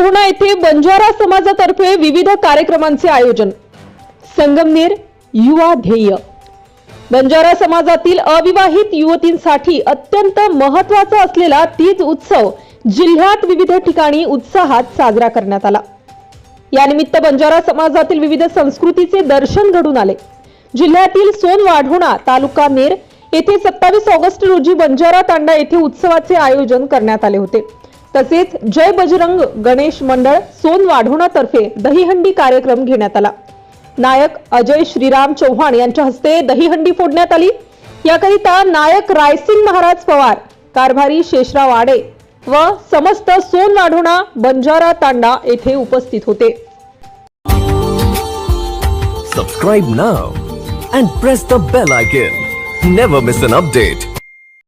येथे बंजारा समाजातर्फे विविध कार्यक्रमांचे आयोजन. संगमनेर युवा ध्येय. बंजारा समाजातील अविवाहित युवतींसाठी अत्यंत महत्त्वाचा असलेला तीज उत्सव जिल्ह्यात विविध ठिकाणी उत्साहात साजरा करण्यात आला. यानिमित्त बंजारा समाजातील विविध संस्कृतीचे दर्शन घडून आले. जिल्ह्यातील सोनवाढोणा तालुका नेर येथे सत्तावीस ऑगस्ट रोजी बंजारा तांडा येथे उत्सवाचे आयोजन करण्यात आले होते. तसेच जय बजरंग गणेश मंडळ सोन तर्फे दहीहंडी कार्यक्रम घेण्यात आला. नायक अजय श्रीराम चौहान यांच्या हस्ते दहीहंडी फोडण्यात आली. याकरिता नायक रायसिंग महाराज पवार कारभारी शेषराव आडे व समस्त सोनवाढोणा बंजारा तांडा येथे उपस्थित होते. Subscribe now and press the bell icon never miss an update